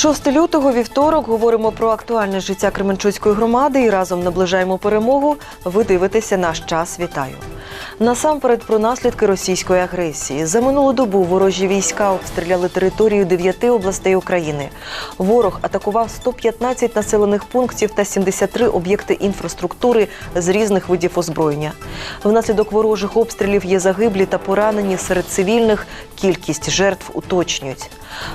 6 лютого вівторок говоримо про актуальне життя Кременчуцької громади і разом наближаємо перемогу. Ви дивитеся наш час. Вітаю. Насамперед про наслідки російської агресії. За минулу добу ворожі війська обстріляли територію дев'яти областей України. Ворог атакував 115 населених пунктів та 73 об'єкти інфраструктури з різних видів озброєння. Внаслідок ворожих обстрілів є загиблі та поранені серед цивільних. Кількість жертв уточнюють.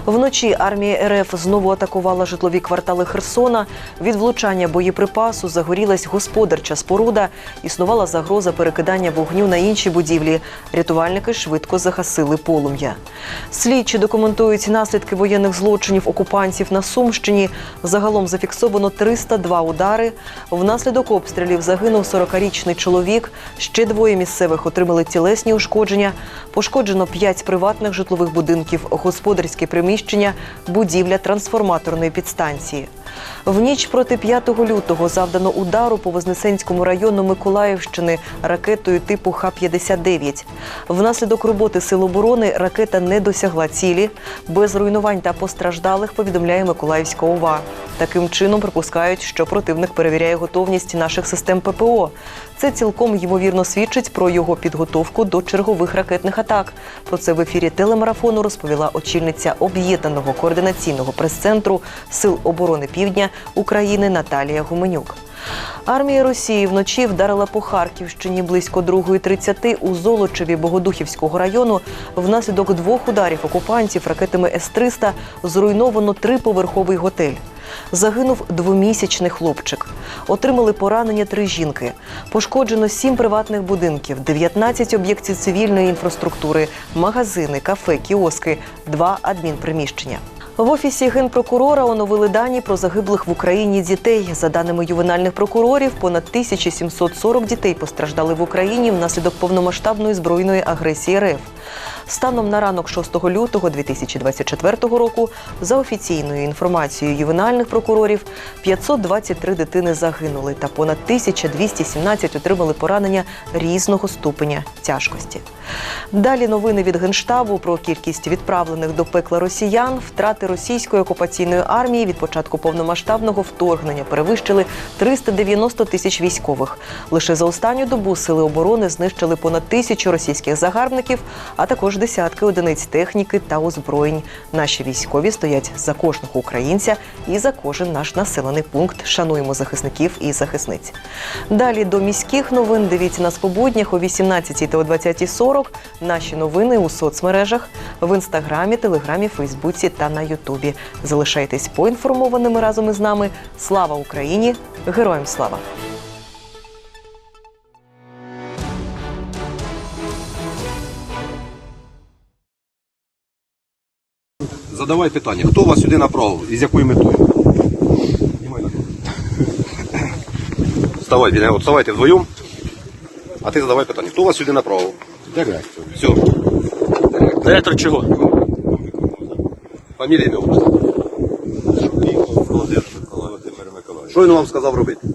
Вночі армія РФ знову атакувала житлові квартали Херсона. Від влучання боєприпасу загорілась господарча споруда. Існувала загроза перекидання вогню на інші будівлі. Рятувальники швидко загасили полум'я. Слідчі документують наслідки воєнних злочинів окупантів на Сумщині. Загалом зафіксовано 302 удари. Внаслідок обстрілів загинув 40-річний чоловік. Ще двоє місцевих отримали тілесні ушкодження. Пошкоджено 5 приватних житлових будинків, господарські приміщення, будівля трансформаторної підстанції. В ніч проти 5 лютого завдано удару по Вознесенському району Миколаївщини ракетою типу Х-59. Внаслідок роботи сил оборони ракета не досягла цілі. Без руйнувань та постраждалих повідомляє Миколаївська ОВА. Таким чином припускають, що противник перевіряє готовність наших систем ППО. Це цілком ймовірно свідчить про його підготовку до чергових ракетних атак. Про це в ефірі телемарафону розповіла очільниця об'єднаного координаційного прес-центру Сил оборони Півдня України Наталія Гуменюк. Армія Росії вночі вдарила по Харківщині близько 2.30 у Золочеві Богодухівського району. Внаслідок двох ударів окупантів ракетами С-300 зруйновано триповерховий готель. Загинув двомісячний хлопчик. Отримали поранення три жінки. Пошкоджено сім приватних будинків, 19 об'єктів цивільної інфраструктури, магазини, кафе, кіоски, два адмінприміщення. В офісі генпрокурора оновили дані про загиблих в Україні дітей. За даними ювенальних прокурорів, понад 1740 дітей постраждали в Україні внаслідок повномасштабної збройної агресії РФ. Станом на ранок 6 лютого 2024 року, за офіційною інформацією ювенальних прокурорів, 523 дитини загинули та понад 1217 отримали поранення різного ступеня тяжкості. Далі новини від генштабу про кількість відправлених до пекла росіян, втрати російської окупаційної армії від початку повномасштабного вторгнення перевищили 390 тисяч військових. Лише за останню добу сили оборони знищили понад тисячу російських загарбників, а також десятки одиниць техніки та озброєнь. Наші військові стоять за кожного українця і за кожен наш населений пункт. Шануємо захисників і захисниць. Далі до міських новин дивіться нас по буднях о 18 та о 20.40. Наші новини у соцмережах в інстаграмі, телеграмі, Фейсбуці та на Ютубі. Залишайтесь поінформованими разом із нами. Слава Україні! Героям слава! Задавай питання. Хто вас сюди направив і з якою метою? Вставай, Віля, от вставайте вдвоєм. А ти задавай питання. Хто вас сюди направив? Директор. Все. Директор чого? Фамілія ім'я отчество. Володимир Миколаївич. Що він вам сказав робити?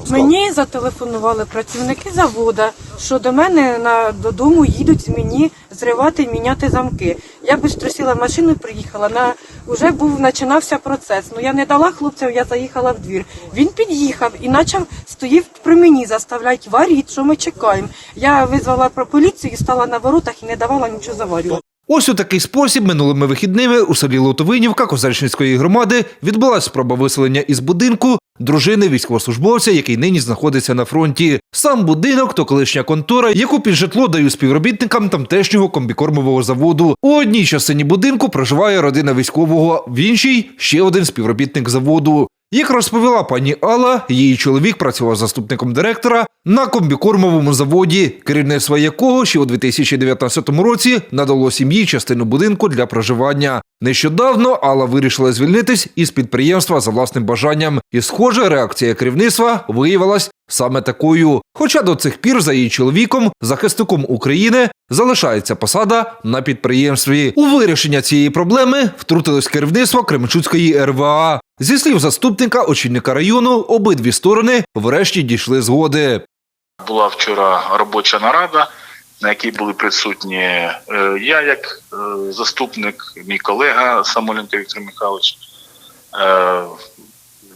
Тут. Мені зателефонували працівники заводу, що до мене на додому їдуть мені зривати, міняти замки. Я швидко сіла в машину, приїхала. На вже був починався процес. Ну я не дала хлопцям, я заїхала в двір. Він під'їхав і почав стоїв при мені, заставляти варіть, що ми чекаємо. Я визвала про поліцію, стала на воротах і не давала нічого заварювати. Ось у такий спосіб минулими вихідними у селі Лотовинівка Козельщинської громади відбулася спроба виселення із будинку дружини військовослужбовця, який нині знаходиться на фронті. Сам будинок то колишня контора, яку під житло дають співробітникам тамтешнього комбікормового заводу. У одній частині будинку проживає родина військового, в іншій ще один співробітник заводу. Як розповіла пані Алла, її чоловік працював заступником директора на комбікормовому заводі, керівництво якого ще у 2019 році надало сім'ї частину будинку для проживання. Нещодавно Алла вирішила звільнитись із підприємства за власним бажанням, і, схоже, реакція керівництва виявилась саме такою. Хоча до цих пір за її чоловіком, захисником України, залишається посада на підприємстві. У вирішення цієї проблеми втрутилось керівництво Кременчуцької РВА. Зі слів заступника очільника району, обидві сторони врешті дійшли згоди. Була вчора робоча нарада, на якій були присутні е, я, як е, заступник, мій колега Самоленко Віктор Михайлович, е,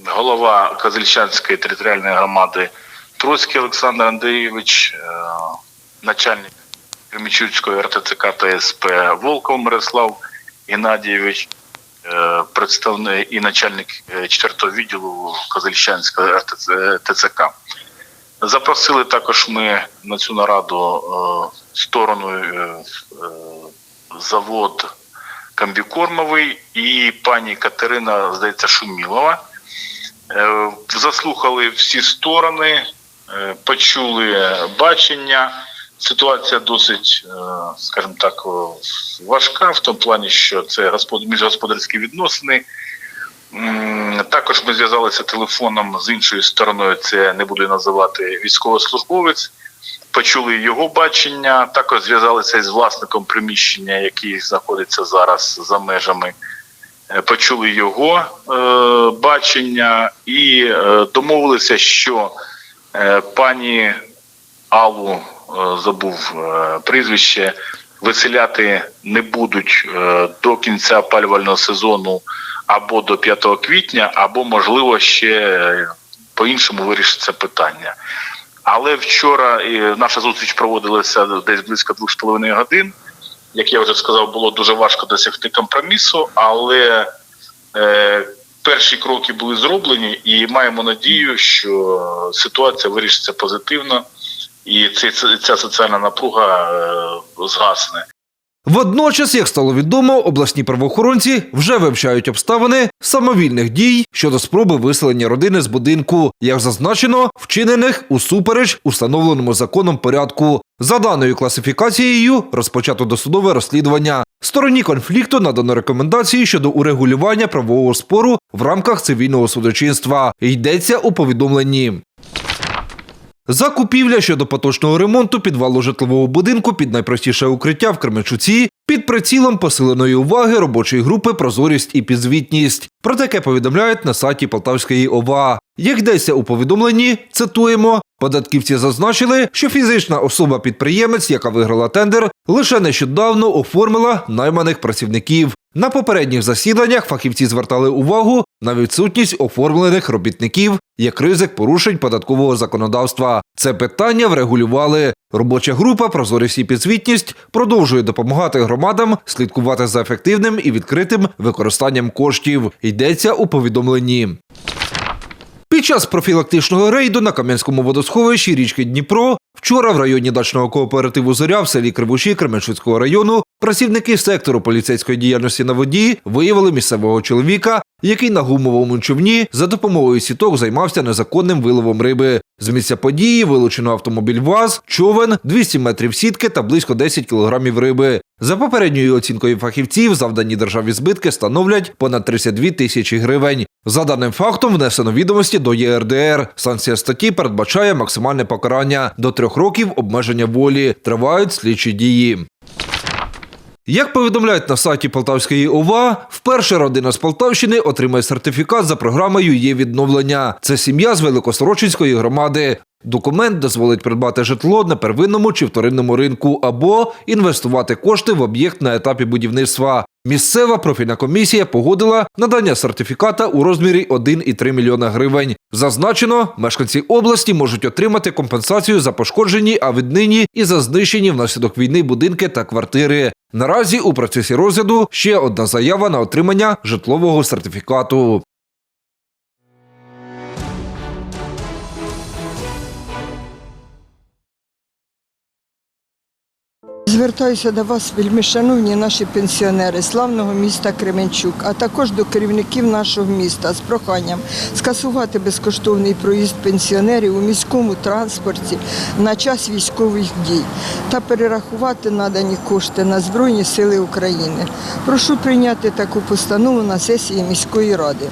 голова Козельчанської територіальної громади Троцький Олександр Андрійович, е, начальник Кремічуцької РТЦК та СП Волков Мирослав Геннадійович, е, представник і начальник 4-го відділу Козельчанської РТЦ ТЦК. Запросили також ми на цю нараду е, сторону е, е, завод комбікормовий і пані Катерина, здається, Шумілова. Е, Заслухали всі сторони, е, почули бачення. Ситуація досить, е, скажімо так, важка в тому плані, що це господ- міжгосподарські відносини. Також ми зв'язалися телефоном з іншою стороною. Це не буду називати військовослужбовець. Почули його бачення. Також зв'язалися із власником приміщення, який знаходиться зараз за межами. Е, Почули його е, бачення і е, домовилися, що е, пані Аллу е, забув е, прізвище. Виселяти не будуть е, до кінця опалювального сезону або до 5 квітня, або можливо ще е, по-іншому вирішиться питання. Але вчора е, наша зустріч проводилася десь близько двох з половиною годин. Як я вже сказав, було дуже важко досягти компромісу, але е, перші кроки були зроблені, і маємо надію, що ситуація вирішиться позитивно, і ця соціальна напруга е, згасне. Водночас, як стало відомо, обласні правоохоронці вже вивчають обставини самовільних дій щодо спроби виселення родини з будинку, як зазначено, вчинених усупереч установленому законом порядку. За даною класифікацією розпочато досудове розслідування. Стороні конфлікту надано рекомендації щодо урегулювання правового спору в рамках цивільного судочинства. Йдеться у повідомленні. Закупівля щодо поточного ремонту підвалу житлового будинку під найпростіше укриття в Кременчуці під прицілом посиленої уваги робочої групи Прозорість і підзвітність. Про таке повідомляють на сайті Полтавської ОВА. Як йдеться у повідомленні, цитуємо. Податківці зазначили, що фізична особа-підприємець, яка виграла тендер, лише нещодавно оформила найманих працівників. На попередніх засіданнях фахівці звертали увагу на відсутність оформлених робітників як ризик порушень податкового законодавства. Це питання врегулювали. Робоча група Прозорість і підзвітність продовжує допомагати громадам слідкувати за ефективним і відкритим використанням коштів. Йдеться у повідомленні. Під час профілактичного рейду на Кам'янському водосховищі річки Дніпро вчора в районі дачного кооперативу Зоря в селі Кривуші Кременчуцького району працівники сектору поліцейської діяльності на воді виявили місцевого чоловіка, який на гумовому човні за допомогою сіток займався незаконним виловом риби. З місця події вилучено автомобіль ВАЗ, човен, 200 метрів сітки та близько 10 кілограмів риби. За попередньою оцінкою фахівців, завдані державі збитки становлять понад 32 тисячі гривень. За даним фактом внесено відомості до ЄРДР. Санкція статті передбачає максимальне покарання до трьох років обмеження волі. Тривають слідчі дії. Як повідомляють на сайті Полтавської ОВА, вперше родина з Полтавщини отримає сертифікат за програмою є відновлення. Це сім'я з Великосорочинської громади. Документ дозволить придбати житло на первинному чи вторинному ринку або інвестувати кошти в об'єкт на етапі будівництва. Місцева профільна комісія погодила надання сертифіката у розмірі 1,3 мільйона гривень. Зазначено, мешканці області можуть отримати компенсацію за пошкоджені, а віднині і за знищені внаслідок війни будинки та квартири. Наразі у процесі розгляду ще одна заява на отримання житлового сертифікату. Звертаюся до вас, вельми шановні наші пенсіонери славного міста Кременчук, а також до керівників нашого міста з проханням скасувати безкоштовний проїзд пенсіонерів у міському транспорті на час військових дій та перерахувати надані кошти на Збройні Сили України. Прошу прийняти таку постанову на сесії міської ради.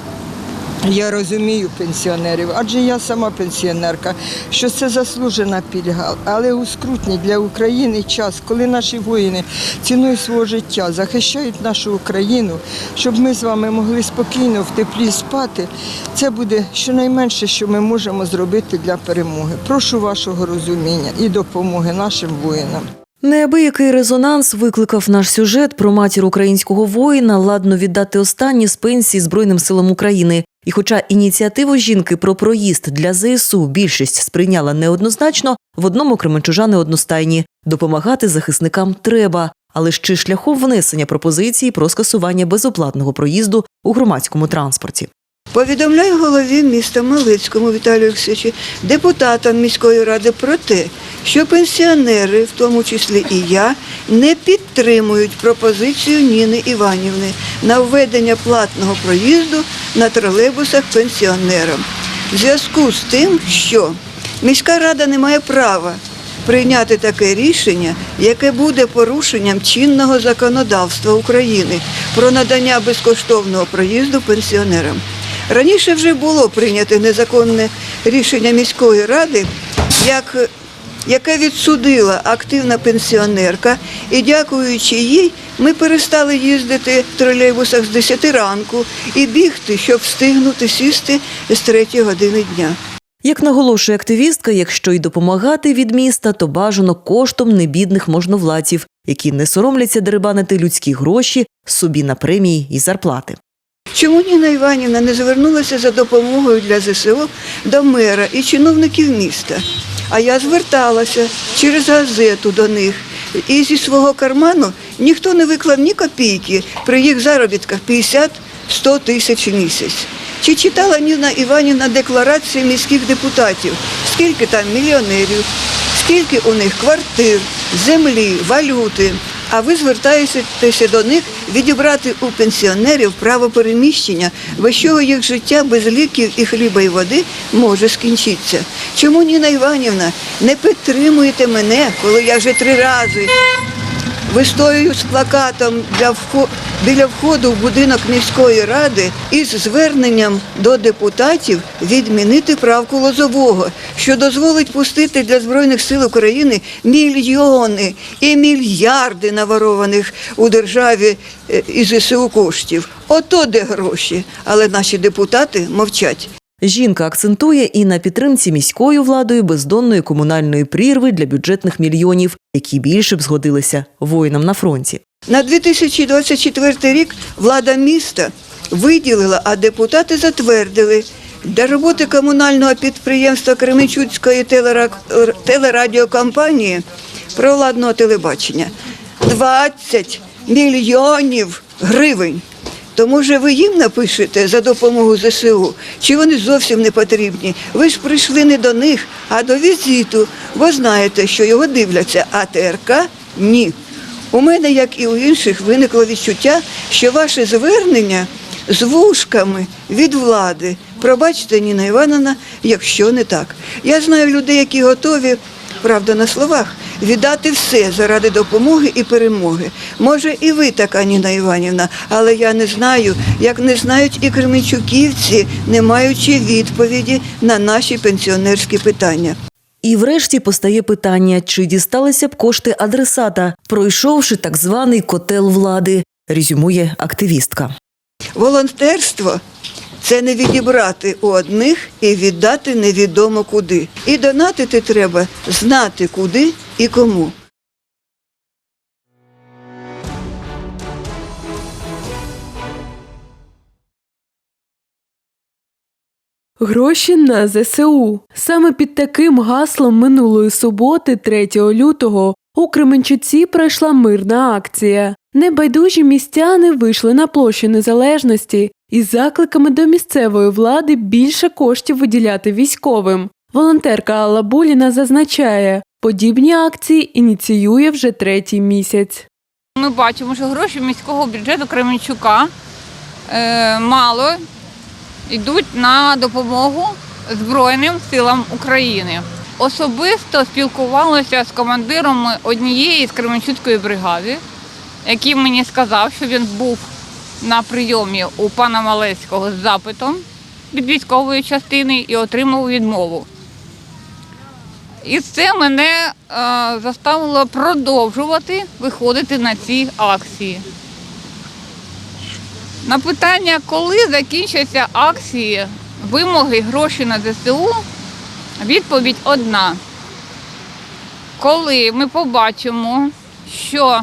Я розумію пенсіонерів, адже я сама пенсіонерка, що це заслужена пільга, але у скрутний для України час, коли наші воїни ціною свого життя захищають нашу Україну, щоб ми з вами могли спокійно в теплі спати, це буде щонайменше, що ми можемо зробити для перемоги. Прошу вашого розуміння і допомоги нашим воїнам. Неабиякий резонанс викликав наш сюжет про матір українського воїна ладно віддати останні з пенсії Збройним силам України. І хоча ініціативу жінки про проїзд для ЗСУ більшість сприйняла неоднозначно, в одному кременчужани одностайні допомагати захисникам треба. Але ще шляхом внесення пропозиції про скасування безоплатного проїзду у громадському транспорті. Повідомляю голові міста Малицькому Віталію Олексійовичу, депутатам міської ради про те, що пенсіонери, в тому числі і я, не підтримують пропозицію Ніни Іванівни на введення платного проїзду на тролейбусах пенсіонерам. В зв'язку з тим, що міська рада не має права прийняти таке рішення, яке буде порушенням чинного законодавства України про надання безкоштовного проїзду пенсіонерам. Раніше вже було прийнято незаконне рішення міської ради, як, яке відсудила активна пенсіонерка, і дякуючи їй, ми перестали їздити в тролейбусах з 10 ранку і бігти, щоб встигнути сісти з 3 години дня. Як наголошує активістка, якщо й допомагати від міста, то бажано коштом небідних можновладців, які не соромляться дерибанити людські гроші собі на премії і зарплати. Чому Ніна Іванівна не звернулася за допомогою для ЗСУ до мера і чиновників міста? А я зверталася через газету до них. І зі свого карману ніхто не виклав ні копійки при їх заробітках 50-100 тисяч місяць. Чи читала Ніна Іванівна декларації міських депутатів? Скільки там мільйонерів, скільки у них квартир, землі, валюти? А ви звертаєтеся до них відібрати у пенсіонерів право переміщення, без чого їх життя без ліків і хліба і води може скінчитися. Чому Ніна Іванівна не підтримуєте мене, коли я вже три рази вистоюю з плакатом для вхо- біля входу в будинок міської ради із зверненням до депутатів відмінити правку Лозового, що дозволить пустити для Збройних сил України мільйони і мільярди наворованих у державі е, із ЗСУ коштів. Ото де гроші. Але наші депутати мовчать. Жінка акцентує і на підтримці міською владою бездонної комунальної прірви для бюджетних мільйонів, які більше б згодилися воїнам на фронті. На 2024 рік влада міста виділила, а депутати затвердили для роботи комунального підприємства Кременчуцької телера- телерадіокомпанії провладного телебачення 20 мільйонів гривень. То може ви їм напишете за допомогу ЗСУ, чи вони зовсім не потрібні? Ви ж прийшли не до них, а до візиту, бо знаєте, що його дивляться, а ТРК – ні. У мене, як і у інших, виникло відчуття, що ваше звернення з вушками від влади. Пробачте, Ніна Івановна, якщо не так. Я знаю людей, які готові, правда, на словах, віддати все заради допомоги і перемоги. Може, і ви така, Ніна Іванівна, але я не знаю, як не знають і кременчуківці, не маючи відповіді на наші пенсіонерські питання. І врешті постає питання, чи дісталися б кошти адресата, пройшовши так званий котел влади, резюмує активістка. Волонтерство це не відібрати у одних і віддати невідомо куди. І донатити треба знати куди і кому. Гроші на ЗСУ. Саме під таким гаслом минулої суботи, 3 лютого, у Кременчуці пройшла мирна акція. Небайдужі містяни вийшли на площу незалежності із закликами до місцевої влади більше коштів виділяти військовим. Волонтерка Алла Буліна зазначає, подібні акції ініціює вже третій місяць. Ми бачимо, що гроші міського бюджету Кременчука е, мало йдуть на допомогу Збройним силам України. Особисто спілкувалася з командиром однієї з Кременчуцької бригади, який мені сказав, що він був на прийомі у пана Малецького з запитом від військової частини і отримав відмову. І це мене е, заставило продовжувати виходити на ці акції. На питання, коли закінчаться акції, вимоги, гроші на ЗСУ, відповідь одна. коли ми побачимо, що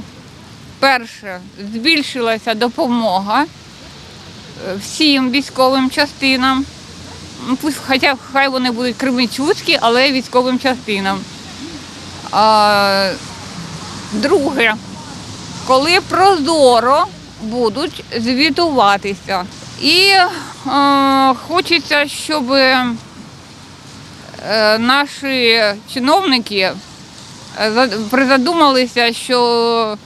перше збільшилася допомога е, всім військовим частинам, ну, хоча хай вони будуть кременчуцькі, але військовим частинам. А, друге, коли прозоро будуть звітуватися. І е, хочеться, щоб е, наші чиновники е, призадумалися, що,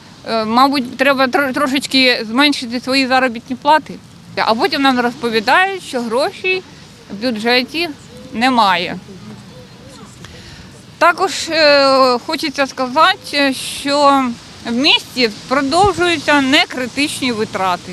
мабуть, треба трошечки зменшити свої заробітні плати. А потім нам розповідають, що грошей в бюджеті немає. Також е, хочеться сказати, що в місті продовжуються некритичні витрати.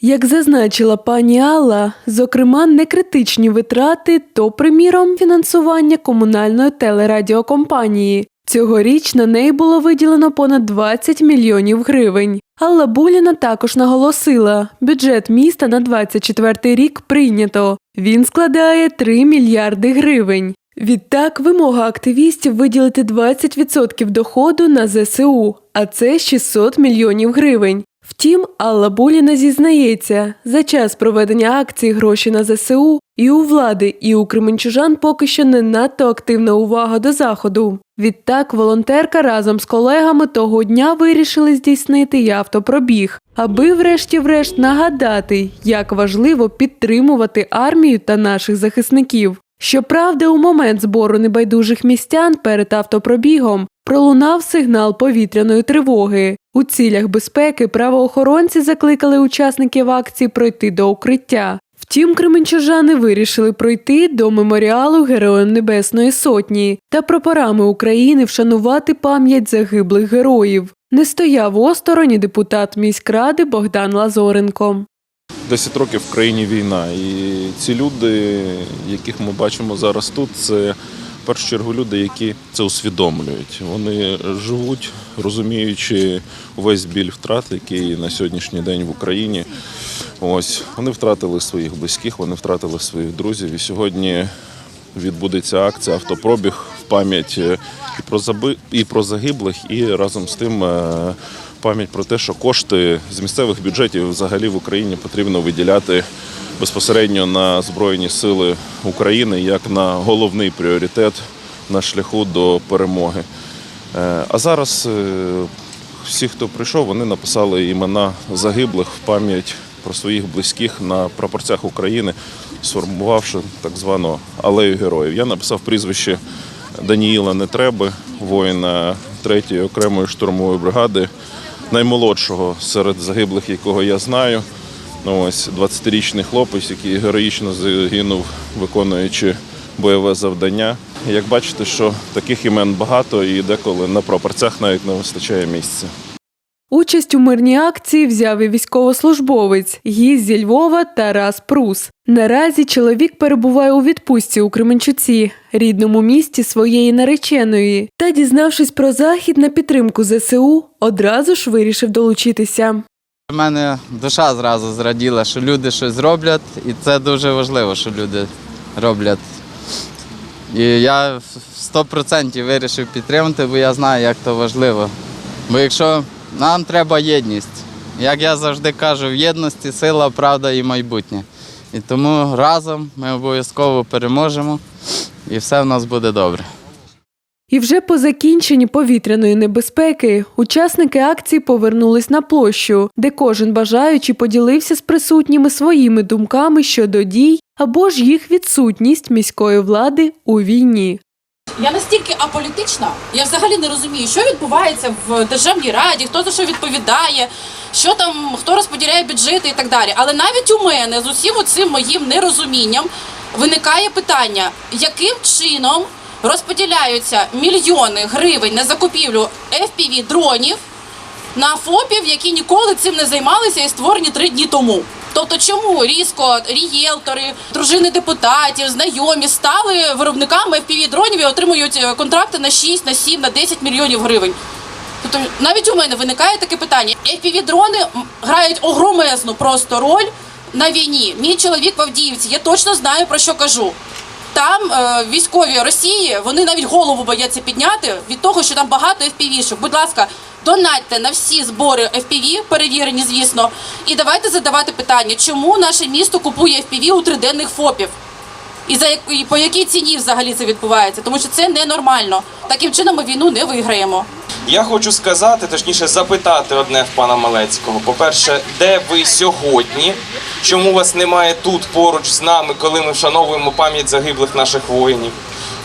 Як зазначила пані Алла, зокрема, некритичні витрати то, приміром, фінансування комунальної телерадіокомпанії. Цьогоріч на неї було виділено понад 20 мільйонів гривень. Алла Буліна також наголосила, бюджет міста на 24 рік прийнято. Він складає 3 мільярди гривень. Відтак, вимога активістів виділити 20% доходу на ЗСУ, а це 600 мільйонів гривень. Втім, Алла Буліна зізнається, за час проведення акції гроші на ЗСУ і у влади, і у кременчужан поки що не надто активна увага до заходу. Відтак, волонтерка разом з колегами того дня вирішили здійснити й автопробіг, аби врешті-врешт нагадати, як важливо підтримувати армію та наших захисників. Щоправда, у момент збору небайдужих містян перед автопробігом пролунав сигнал повітряної тривоги. У цілях безпеки правоохоронці закликали учасників акції пройти до укриття. Втім, кременчужани вирішили пройти до меморіалу Героям Небесної Сотні та прапорами України вшанувати пам'ять загиблих героїв. Не стояв осторонь депутат міськради Богдан Лазоренко. 10 років в країні війна, і ці люди, яких ми бачимо зараз тут, це в першу чергу люди, які це усвідомлюють. Вони живуть, розуміючи увесь біль втрат, який на сьогоднішній день в Україні. Ось вони втратили своїх близьких, вони втратили своїх друзів. І сьогодні відбудеться акція автопробіг в пам'ять е, і про заби і про загиблих, і разом з тим е, пам'ять про те, що кошти з місцевих бюджетів взагалі в Україні потрібно виділяти безпосередньо на Збройні Сили України як на головний пріоритет на шляху до перемоги. Е, А зараз всі, хто прийшов, вони написали імена загиблих в пам'ять про своїх близьких на прапорцях України, сформувавши так звану алею героїв. Я написав прізвище Даніїла Нетреби, воїна 3-ї окремої штурмової бригади, наймолодшого серед загиблих, якого я знаю. Ну, ось 20-річний хлопець, який героїчно загинув, виконуючи бойове завдання. Як бачите, що таких імен багато і деколи на прапорцях навіть не вистачає місця. Участь у мирній акції взяв і військовослужбовець гість зі Львова Тарас Прус. Наразі чоловік перебуває у відпустці у Кременчуці, рідному місті своєї нареченої, та, дізнавшись про захід на підтримку ЗСУ, одразу ж вирішив долучитися. У мене душа зразу зраділа, що люди щось роблять, і це дуже важливо, що люди роблять. І я в 100% вирішив підтримати, бо я знаю, як то важливо. Бо якщо нам треба єдність, як я завжди кажу, в єдності сила, правда і майбутнє. І тому разом ми обов'язково переможемо і все в нас буде добре. І вже по закінченні повітряної небезпеки учасники акції повернулись на площу, де кожен бажаючий поділився з присутніми своїми думками щодо дій або ж їх відсутність міської влади у війні. Я настільки аполітична, я взагалі не розумію, що відбувається в державній раді, хто за що відповідає, що там, хто розподіляє бюджети і так далі. Але навіть у мене з усім цим моїм нерозумінням виникає питання, яким чином розподіляються мільйони гривень на закупівлю fpv дронів на ФОПів, які ніколи цим не займалися і створені три дні тому. Тобто, чому різко рієлтори, дружини депутатів, знайомі стали виробниками fpv дронів і отримують е, контракти на 6, на 7, на 10 мільйонів гривень? Тобто навіть у мене виникає таке питання. fpv дрони грають огромезну просто роль на війні. Мій чоловік в Авдіївці, я точно знаю про що кажу. Там е, військові Росії вони навіть голову бояться підняти від того, що там багато FPV-шок. Будь ласка, донатьте на всі збори FPV, перевірені, звісно, і давайте задавати питання, чому наше місто купує FPV у триденних ФОПів. І за і по якій ціні взагалі це відбувається? Тому що це ненормально. Таким чином ми війну не виграємо. Я хочу сказати, точніше запитати одне в пана Малецького. По-перше, де ви сьогодні? Чому вас немає тут поруч з нами, коли ми вшановуємо пам'ять загиблих наших воїнів?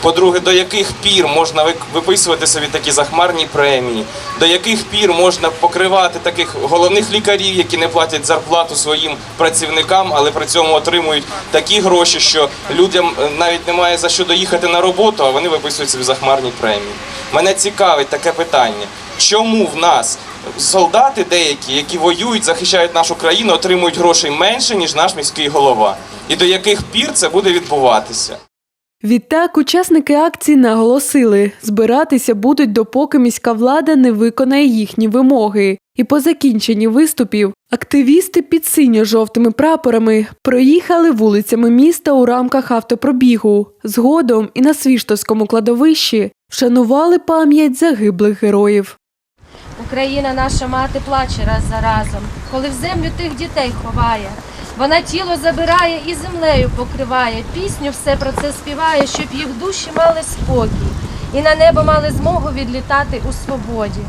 По-друге, до яких пір можна виписувати собі такі захмарні премії? До яких пір можна покривати таких головних лікарів, які не платять зарплату своїм працівникам, але при цьому отримують такі гроші, що людям е, навіть немає за що доїхати на роботу, а вони виписують собі захмарні премії. Мене цікавить таке питання: чому в нас солдати деякі, які воюють, захищають нашу країну, отримують грошей менше ніж наш міський голова? І до яких пір це буде відбуватися? Відтак, учасники акції наголосили, збиратися будуть допоки міська влада не виконає їхні вимоги. І по закінченні виступів активісти під синьо-жовтими прапорами проїхали вулицями міста у рамках автопробігу. Згодом і на свіштовському кладовищі вшанували пам'ять загиблих героїв. Україна, наша мати, плаче раз за разом, коли в землю тих дітей ховає. Вона тіло забирає і землею покриває. Пісню все про це співає, щоб їх душі мали спокій і на небо мали змогу відлітати у свободі.